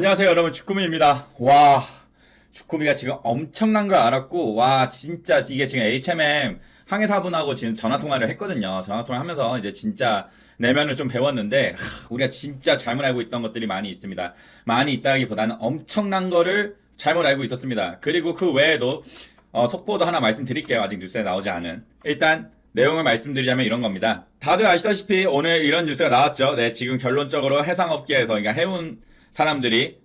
안녕하세요 여러분. 주꾸미입니다. 와 주꾸미가 지금 엄청난 걸 알았고 와 진짜 이게 지금 HMM 항해사분하고 지금 전화통화를 했거든요. 전화통화 하면서 이제 진짜 내면을 좀 배웠는데 하, 우리가 진짜 잘못 알고 있던 것들이 많이 있습니다. 많이 있다기보다는 엄청난 거를 잘못 알고 있었습니다. 그리고 그 외에도 어, 속보도 하나 말씀드릴게요. 아직 뉴스에 나오지 않은. 일단 내용을 말씀드리자면 이런 겁니다. 다들 아시다시피 오늘 이런 뉴스가 나왔죠. 네, 지금 결론적으로 해상업계에서, 그러니까 해운 사람들이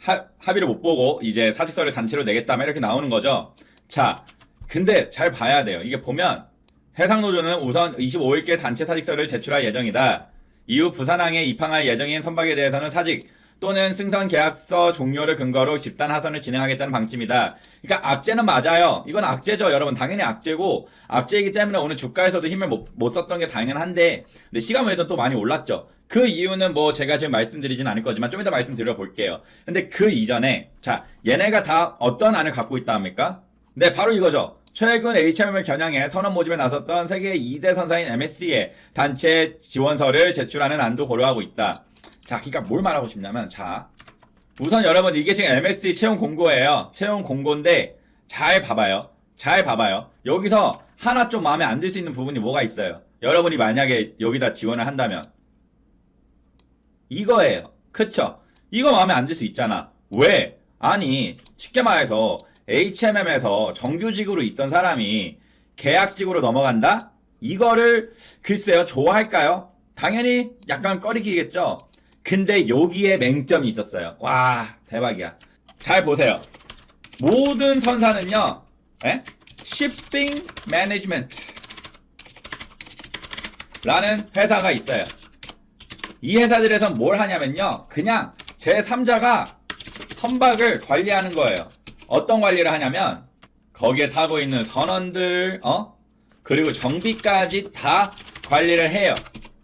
하, 합의를 못 보고 이제 사직서를 단체로 내겠다, 막 이렇게 나오는 거죠. 자, 근데 잘 봐야 돼요. 이게 보면 해상노조는 우선 25일께 단체 사직서를 제출할 예정이다. 이후 부산항에 입항할 예정인 선박에 대해서는 사직 또는 승선 계약서 종료를 근거로 집단 하선을 진행하겠다는 방침이다. 그러니까 악재는 맞아요. 이건 악재죠, 여러분. 당연히 악재고 악재이기 때문에 오늘 주가에서도 힘을 못, 못 썼던 게 당연한데 근데 시간에서 또 많이 올랐죠. 그 이유는 뭐 제가 지금 말씀드리진 않을 거지만 좀 이따 말씀드려 볼게요. 근데 그 이전에 자 얘네가 다 어떤 안을 갖고 있다 합니까? 네, 바로 이거죠. 최근 HMM을 겨냥해 선언 모집에 나섰던 세계 2대 선사인 MSC에 단체 지원서를 제출하는 안도 고려하고 있다. 자, 그러니까 뭘 말하고 싶냐면, 자, 우선 여러분 이게 지금 MSC 채용 공고예요. 채용 공고인데 잘 봐봐요. 잘 봐봐요. 여기서 하나 좀 마음에 안 들 수 있는 부분이 뭐가 있어요? 여러분이 만약에 여기다 지원을 한다면 이거예요. 그쵸? 이거 마음에 안 들 수 있잖아. 왜? 아니, 쉽게 말해서 HMM에서 정규직으로 있던 사람이 계약직으로 넘어간다? 이거를 글쎄요, 좋아할까요? 당연히 약간 꺼리기겠죠? 근데 여기에 맹점이 있었어요. 와, 대박이야. 잘 보세요. 모든 선사는요, 에? Shipping Management 라는 회사가 있어요. 이 회사들에선 뭘 하냐면요. 그냥 제3자가 선박을 관리하는 거예요. 어떤 관리를 하냐면 거기에 타고 있는 선원들, 어? 그리고 정비까지 다 관리를 해요.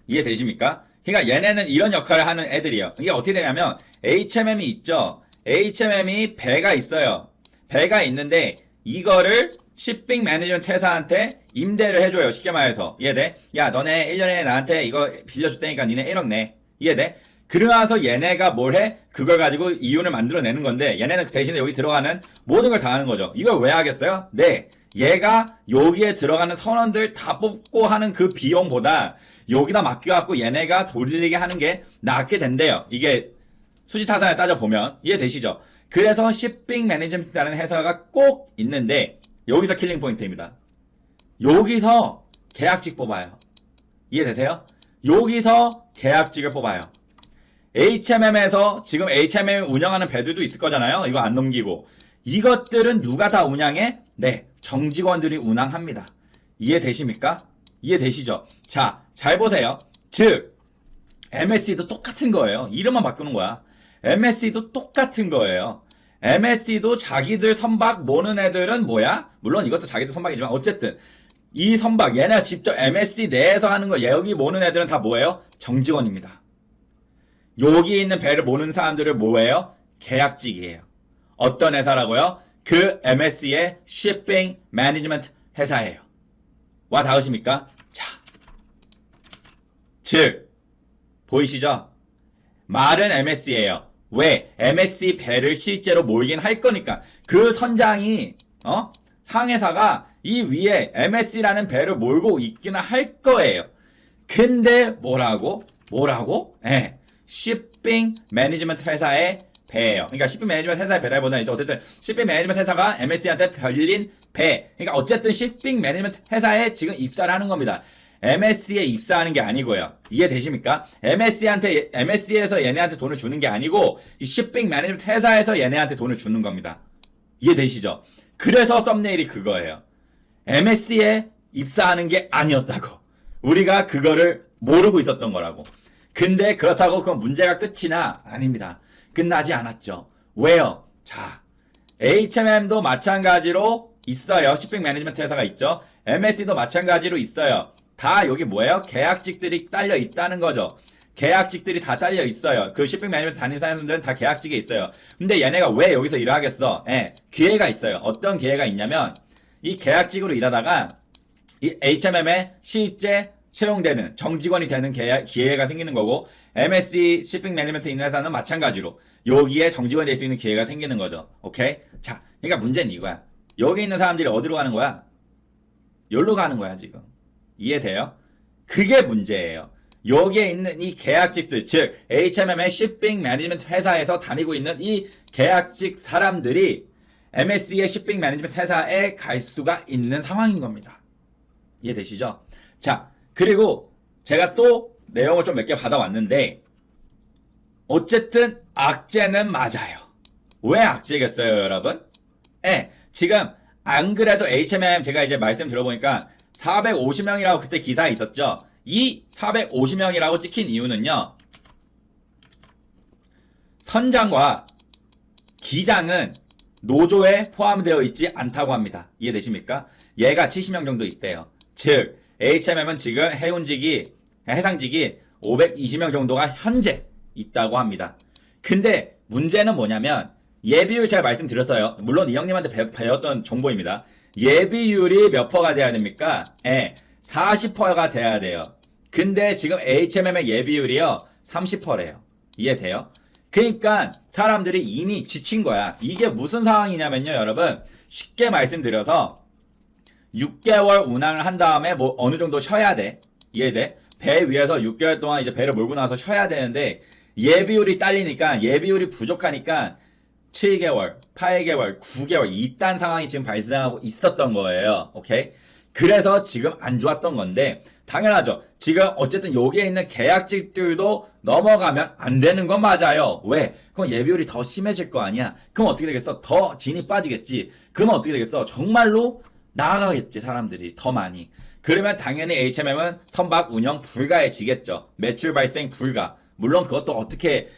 이해되십니까? 그러니까 얘네는 이런 역할을 하는 애들이에요. 이게 어떻게 되냐면 HMM이 있죠. HMM이 배가 있어요. 배가 있는데 이거를 shipping management 회사한테 임대를 해줘요. 쉽게 말해서. 이해돼? 야, 너네 1년에 나한테 이거 빌려줄 테니까 니네 1억 내. 이해돼? 그러면서 얘네가 뭘 해? 그걸 가지고 이윤을 만들어내는 건데 얘네는 그 대신에 여기 들어가는 모든 걸 다 하는 거죠. 이걸 왜 하겠어요? 네. 얘가 여기에 들어가는 선원들 다 뽑고 하는 그 비용보다 여기다 맡겨갖고 얘네가 돌리게 하는 게 낫게 된대요. 이게 수지타산에 따져보면 이해되시죠? 그래서 shipping management라는 회사가 꼭 있는데 여기서 킬링 포인트입니다. 여기서 계약직 뽑아요. 이해되세요? 여기서 계약직을 뽑아요. HMM에서 지금 HMM 운영하는 배들도 있을 거잖아요. 이거 안 넘기고. 이것들은 누가 다 운영해? 네, 정직원들이 운항합니다. 이해되십니까? 이해되시죠? 자, 잘 보세요. 즉, MSC도 똑같은 거예요. 이름만 바꾸는 거야. MSC도 똑같은 거예요. MSC도 자기들 선박 모는 애들은 뭐야? 물론 이것도 자기들 선박이지만 어쨌든 이 선박 얘네가 직접 MSC 내에서 하는 거 여기 모는 애들은 다 뭐예요? 정직원입니다. 여기 있는 배를 모는 사람들은 뭐예요? 계약직이에요. 어떤 회사라고요? 그 MSC의 Shipping Management 회사예요. 와 닿으십니까? 자, 즉 보이시죠? 말은 MSC예요. 왜? MSC 배를 실제로 몰긴 할 거니까 그 선장이 어 항해사가 이 위에 MSC라는 배를 몰고 있기는 할 거예요. 근데 뭐라고? 뭐라고? 예. shipping management 회사의 배예요. 그러니까 shipping management 회사의 배라기보다는 이제 어쨌든 shipping management 회사가 MSC한테 별린 배. 그러니까 어쨌든 shipping management 회사에 지금 입사를 하는 겁니다. MSC에 입사하는 게 아니고요. 이해되십니까? MSC한테 MSC에서 얘네한테 돈을 주는 게 아니고 이 shipping management 회사에서 얘네한테 돈을 주는 겁니다. 이해되시죠? 그래서 썸네일이 그거예요. MSC에 입사하는 게 아니었다고. 우리가 그거를 모르고 있었던 거라고. 근데 그렇다고 그건 문제가 끝이나 아닙니다. 끝나지 않았죠. 왜요? 자, HMM도 마찬가지로 있어요. shipping management 회사가 있죠. MSC도 마찬가지로 있어요. 다 여기 뭐예요? 계약직들이 딸려 있다는 거죠. 계약직들이 다 딸려 있어요. 그 쇼핑 매니지먼트 다니는 사람들은 다 계약직에 있어요. 근데 얘네가 왜 여기서 일을 하겠어? 예, 기회가 있어요. 어떤 기회가 있냐면 이 계약직으로 일하다가 이 HMM에 실제 채용되는 정직원이 되는 기회가 생기는 거고 MSC 쇼핑 매니지먼트 있는 회사는 마찬가지로 여기에 정직원이 될 수 있는 기회가 생기는 거죠. 오케이? 자, 그러니까 문제는 이거야. 여기 있는 사람들이 어디로 가는 거야? 여기로 가는 거야, 지금. 이해돼요? 그게 문제예요. 여기에 있는 이 계약직들, 즉 HMM의 매니지먼트 회사에서 다니고 있는 이 계약직 사람들이 MSC의 매니지먼트 회사에 갈 수가 있는 상황인 겁니다. 이해되시죠? 자, 그리고 제가 또 내용을 좀 몇 개 받아왔는데 어쨌든 악재는 맞아요. 왜 악재겠어요, 여러분? 예, 지금 안 그래도 H&M 제가 이제 말씀 들어보니까 450명이라고 그때 기사에 있었죠. 이 450명이라고 찍힌 이유는요. 선장과 기장은 노조에 포함되어 있지 않다고 합니다. 이해되십니까? 얘가 70명 정도 있대요. 즉, H&M은 지금 해운직이, 해상직이 520명 정도가 현재 있다고 합니다. 근데 문제는 뭐냐면 예비율 제가 말씀드렸어요. 물론 이 형님한테 배, 배웠던 정보입니다. 예비율이 몇 퍼가 돼야 됩니까? 예, 40%가 돼야 돼요. 근데 지금 HMM의 예비율이요 30%래요. 이해돼요? 그러니까 사람들이 이미 지친 거야. 이게 무슨 상황이냐면요, 여러분. 쉽게 말씀드려서 6개월 운항을 한 다음에 뭐 어느 정도 쉬어야 돼. 이해돼? 배 위에서 6개월 동안 이제 배를 몰고 나서 쉬어야 되는데 예비율이 딸리니까 예비율이 부족하니까 7개월, 8개월, 9개월 이딴 상황이 지금 발생하고 있었던 거예요. 오케이? 그래서 지금 안 좋았던 건데 당연하죠. 지금 어쨌든 여기에 있는 계약직들도 넘어가면 안 되는 건 맞아요. 왜? 그럼 예비율이 더 심해질 거 아니야. 그럼 어떻게 되겠어? 더 진이 빠지겠지. 그러면 어떻게 되겠어? 정말로 나아가겠지 사람들이 더 많이. 그러면 당연히 HMM은 선박 운영 불가해지겠죠. 매출 발생 불가. 물론 그것도 어떻게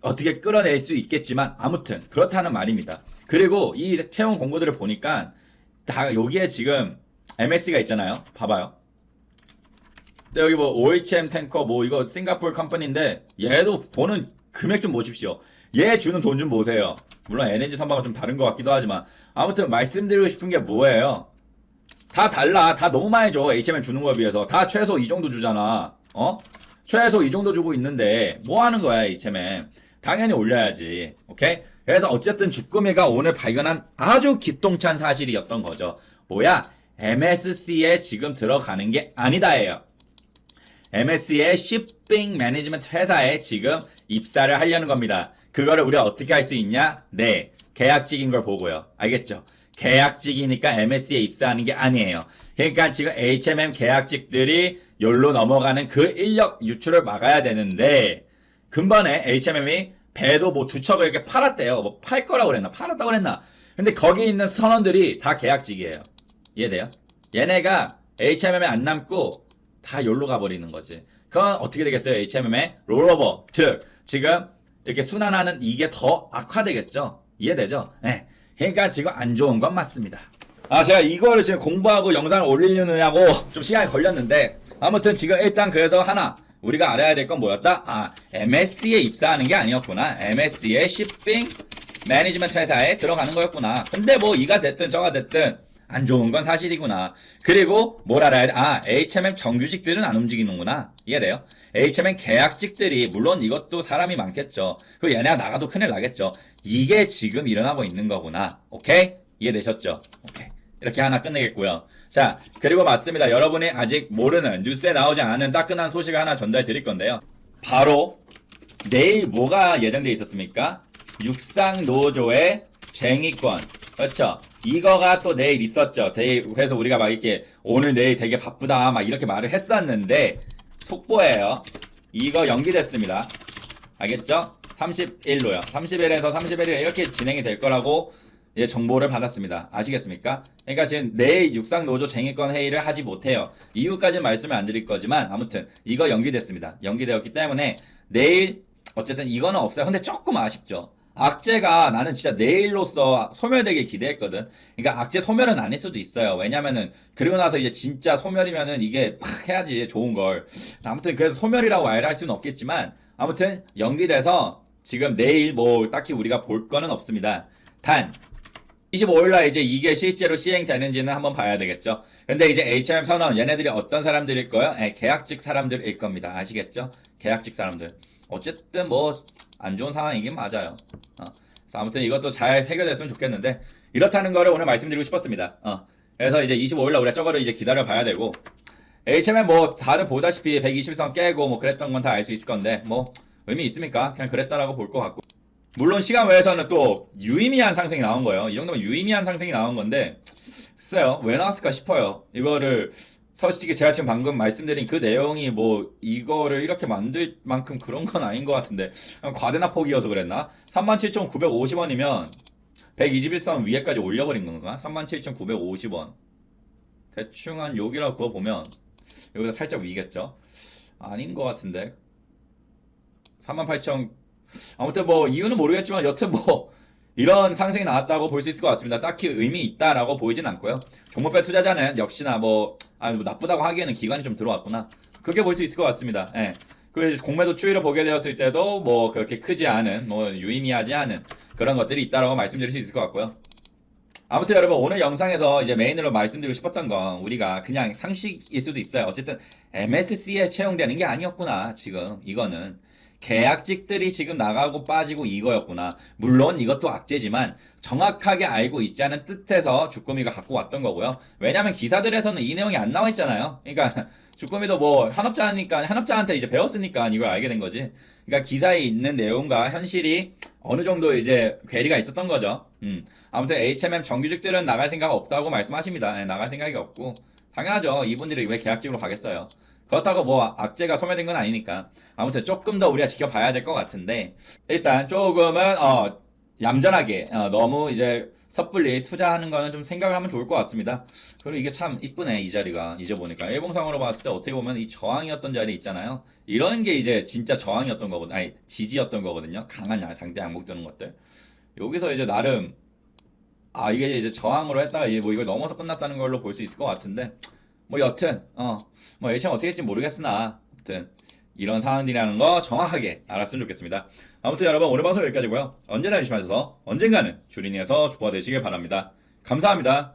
어떻게 끌어낼 수 있겠지만 아무튼 그렇다는 말입니다. 그리고 이 채용 공고들을 보니까 다 여기에 지금 MS가 있잖아요. 봐봐요. 여기 뭐 OHM 탱커 뭐 이거 싱가포르 컴퍼니인데 얘도 보는 금액 좀 보십시오. 얘 주는 돈 좀 보세요. 물론 에너지 선박은 좀 다른 것 같기도 하지만 아무튼 말씀드리고 싶은 게 뭐예요? 다 달라. 다 너무 많이 줘. HMM 주는 거에 비해서. 다 최소 이 정도 주잖아. 어? 최소 이 정도 주고 있는데 뭐 하는 거야, HMM. 당연히 올려야지. 오케이? 그래서 어쨌든 주꾸미가 오늘 발견한 아주 기똥찬 사실이었던 거죠. 뭐야? MSC에 지금 들어가는 게 아니다예요. MSC의 shipping management 회사에 지금 입사를 하려는 겁니다. 그거를 우리가 어떻게 할 수 있냐? 네. 계약직인 걸 보고요. 알겠죠? 계약직이니까 MSC에 입사하는 게 아니에요. 그러니까 지금 HMM 계약직들이 열로 넘어가는 그 인력 유출을 막아야 되는데 근번에 HMM이 배도 뭐 두 척을 이렇게 팔았대요. 뭐 팔 거라고 그랬나? 팔았다고 그랬나? 근데 거기 있는 선원들이 다 계약직이에요. 이해돼요? 얘네가 HMM에 안 남고 다 열로 가버리는 거지. 그건 어떻게 되겠어요? HMM의 롤오버. 즉, 지금 이렇게 순환하는 이게 더 악화되겠죠? 이해되죠? 네. 그러니까 지금 안 좋은 건 맞습니다. 아, 제가 이거를 지금 공부하고 영상을 올리려느냐고 좀 시간이 걸렸는데, 아무튼 지금 일단 그래서 하나, 우리가 알아야 될 건 뭐였다? 아, MSC에 입사하는 게 아니었구나. MSC의 shipping 매니지먼트 회사에 들어가는 거였구나. 근데 뭐 이가 됐든 저가 됐든 안 좋은 건 사실이구나. 그리고 뭘 알아야 돼? 아, HMM 정규직들은 안 움직이는구나. 이해돼요? HMM 계약직들이 물론 이것도 사람이 많겠죠. 그 얘네가 나가도 큰일 나겠죠. 이게 지금 일어나고 있는 거구나. 오케이? 이해되셨죠? 오케이. 이렇게 하나 끝내겠고요. 자, 그리고 맞습니다. 여러분이 아직 모르는 뉴스에 나오지 않은 따끈한 소식을 하나 전달 드릴 건데요. 바로 내일 뭐가 예정돼 있었습니까? 육상 노조의 쟁의권. 그렇죠. 이거가 또 내일 있었죠. 대- 그래서 우리가 막 이렇게 오늘 내일 되게 바쁘다 막 이렇게 말을 했었는데 속보예요. 이거 연기됐습니다. 알겠죠? 30일로요. 30일에서 31일 이렇게 진행이 될 거라고 이제 정보를 받았습니다. 아시겠습니까? 그러니까 지금 내일 육상 노조 쟁의권 회의를 하지 못해요. 이유까지는 말씀을 안 드릴 거지만 아무튼 이거 연기됐습니다. 연기되었기 때문에 내일 어쨌든 이거는 없어요. 근데 조금 아쉽죠. 악재가 나는 진짜 내일로서 소멸되게 기대했거든. 그러니까 악재 소멸은 아닐 수도 있어요. 왜냐면은 그리고 나서 이제 진짜 소멸이면은 이게 팍 해야지 좋은 걸. 아무튼 그래서 소멸이라고 말할 수는 없겠지만 아무튼 연기돼서 지금 내일 뭐 딱히 우리가 볼 거는 없습니다. 단 25일날 이제 이게 실제로 시행되는지는 한번 봐야 되겠죠. 근데 이제 HM 선언 얘네들이 어떤 사람들일 거예요? 예, 계약직 사람들일 겁니다. 아시겠죠? 계약직 사람들. 어쨌든 뭐 안 좋은 상황이긴 맞아요. 어. 그래서 아무튼 이것도 잘 해결됐으면 좋겠는데 이렇다는 거를 오늘 말씀드리고 싶었습니다. 어. 그래서 이제 25일 날 우리가 저거를 이제 기다려 봐야 되고 HM은 뭐 다들 보다시피 120선 깨고 뭐 그랬던 건 다 알 수 있을 건데 뭐 의미 있습니까? 그냥 그랬다라고 볼 것 같고 물론 시간 외에서는 또 유의미한 상승이 나온 거예요. 이 정도면 유의미한 상승이 나온 건데 글쎄요 왜 나왔을까 싶어요. 이거를 솔직히 제가 지금 방금 말씀드린 그 내용이 뭐 이거를 이렇게 만들 만큼 그런 건 아닌 것 같은데 과대나 폭이어서 그랬나? 37,950원이면 121선 위에까지 올려버린 건가? 37,950원 대충 한 여기라 그거 보면 여기다 살짝 위겠죠? 아닌 것 같은데 38,000 아무튼 뭐 이유는 모르겠지만 여튼 뭐 이런 상승이 나왔다고 볼 수 있을 것 같습니다. 딱히 의미 있다라고 보이진 않고요. 종목별 투자자는 역시나 뭐, 아, 뭐 나쁘다고 하기에는 기간이 좀 들어왔구나. 그렇게 볼 수 있을 것 같습니다. 예. 그 공매도 추이를 보게 되었을 때도 뭐 그렇게 크지 않은 뭐 유의미하지 않은 그런 것들이 있다라고 말씀드릴 수 있을 것 같고요. 아무튼 여러분 오늘 영상에서 이제 메인으로 말씀드리고 싶었던 건 우리가 그냥 상식일 수도 있어요. 어쨌든 MSC에 채용되는 게 아니었구나 지금 이거는 계약직들이 지금 나가고 빠지고 이거였구나. 물론 이것도 악재지만 정확하게 알고 있자는 뜻에서 주꾸미가 갖고 왔던 거고요. 왜냐면 기사들에서는 이 내용이 안 나와 있잖아요. 그러니까 주꾸미도 뭐 현업자니까 현업자한테 이제 배웠으니까 이걸 알게 된 거지. 그러니까 기사에 있는 내용과 현실이 어느 정도 이제 괴리가 있었던 거죠. 음. 아무튼 HMM 정규직들은 나갈 생각 없다고 말씀하십니다. 네, 나갈 생각이 없고 당연하죠. 이분들이 왜 계약직으로 가겠어요. 그렇다고 뭐 악재가 소멸된 건 아니니까 아무튼 조금 더 우리가 지켜봐야 될 것 같은데 일단 조금은 어 얌전하게 어, 너무 이제 섣불리 투자하는 거는 좀 생각을 하면 좋을 것 같습니다. 그리고 이게 참 이쁘네 이 자리가 이제 보니까 일봉상으로 봤을 때 어떻게 보면 이 저항이었던 자리 있잖아요. 이런 게 이제 진짜 저항이었던 거거든 아니 지지였던 거거든요. 강한 양- 장대 양목 드는 것들 여기서 이제 나름 아 이게 이제 저항으로 했다가 이제 뭐 이걸 넘어서 끝났다는 걸로 볼 수 있을 것 같은데 뭐 여튼 어뭐 일참 어떻게 될지 모르겠으나 아무튼 이런 상황들이라는 거 정확하게 알았으면 좋겠습니다. 아무튼 여러분 오늘 방송 여기까지고요. 언제나 조심하셔서 언젠가는 주린이에서 조화 되시길 바랍니다. 감사합니다.